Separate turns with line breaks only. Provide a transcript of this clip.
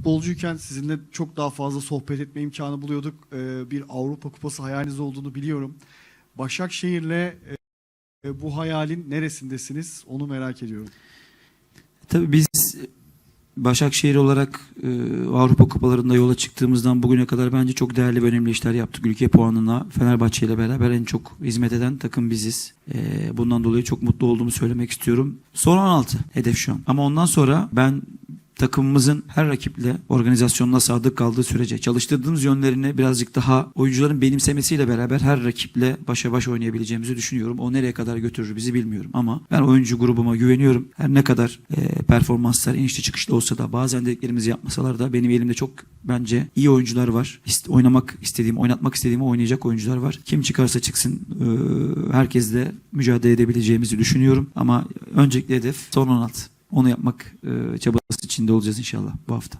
futbolcuyken sizinle çok daha fazla sohbet etme imkanı buluyorduk. Ee, bir Avrupa Kupası hayaliniz olduğunu biliyorum. Başakşehir'le e, bu hayalin neresindesiniz onu merak ediyorum.
Tabii biz Başakşehir olarak e, Avrupa Kupalarında yola çıktığımızdan bugüne kadar bence çok değerli ve önemli işler yaptık. Ülke puanına Fenerbahçe ile beraber en çok hizmet eden takım biziz. E, bundan dolayı çok mutlu olduğumu söylemek istiyorum. Son 16 hedef şu an. Ama ondan sonra ben takımımızın her rakiple organizasyonuna sadık kaldığı sürece çalıştırdığımız yönlerini birazcık daha oyuncuların benimsemesiyle beraber her rakiple başa baş oynayabileceğimizi düşünüyorum. O nereye kadar götürür bizi bilmiyorum ama ben oyuncu grubuma güveniyorum. Her ne kadar e, performanslar inişli çıkışlı olsa da bazen dediklerimizi yapmasalar da benim elimde çok bence iyi oyuncular var. İst- oynamak istediğim, oynatmak istediğimi oynayacak oyuncular var. Kim çıkarsa çıksın e, herkesle mücadele edebileceğimizi düşünüyorum. Ama öncelikli hedef son 16. Onu yapmak e, çabası içinde olacağız inşallah bu hafta.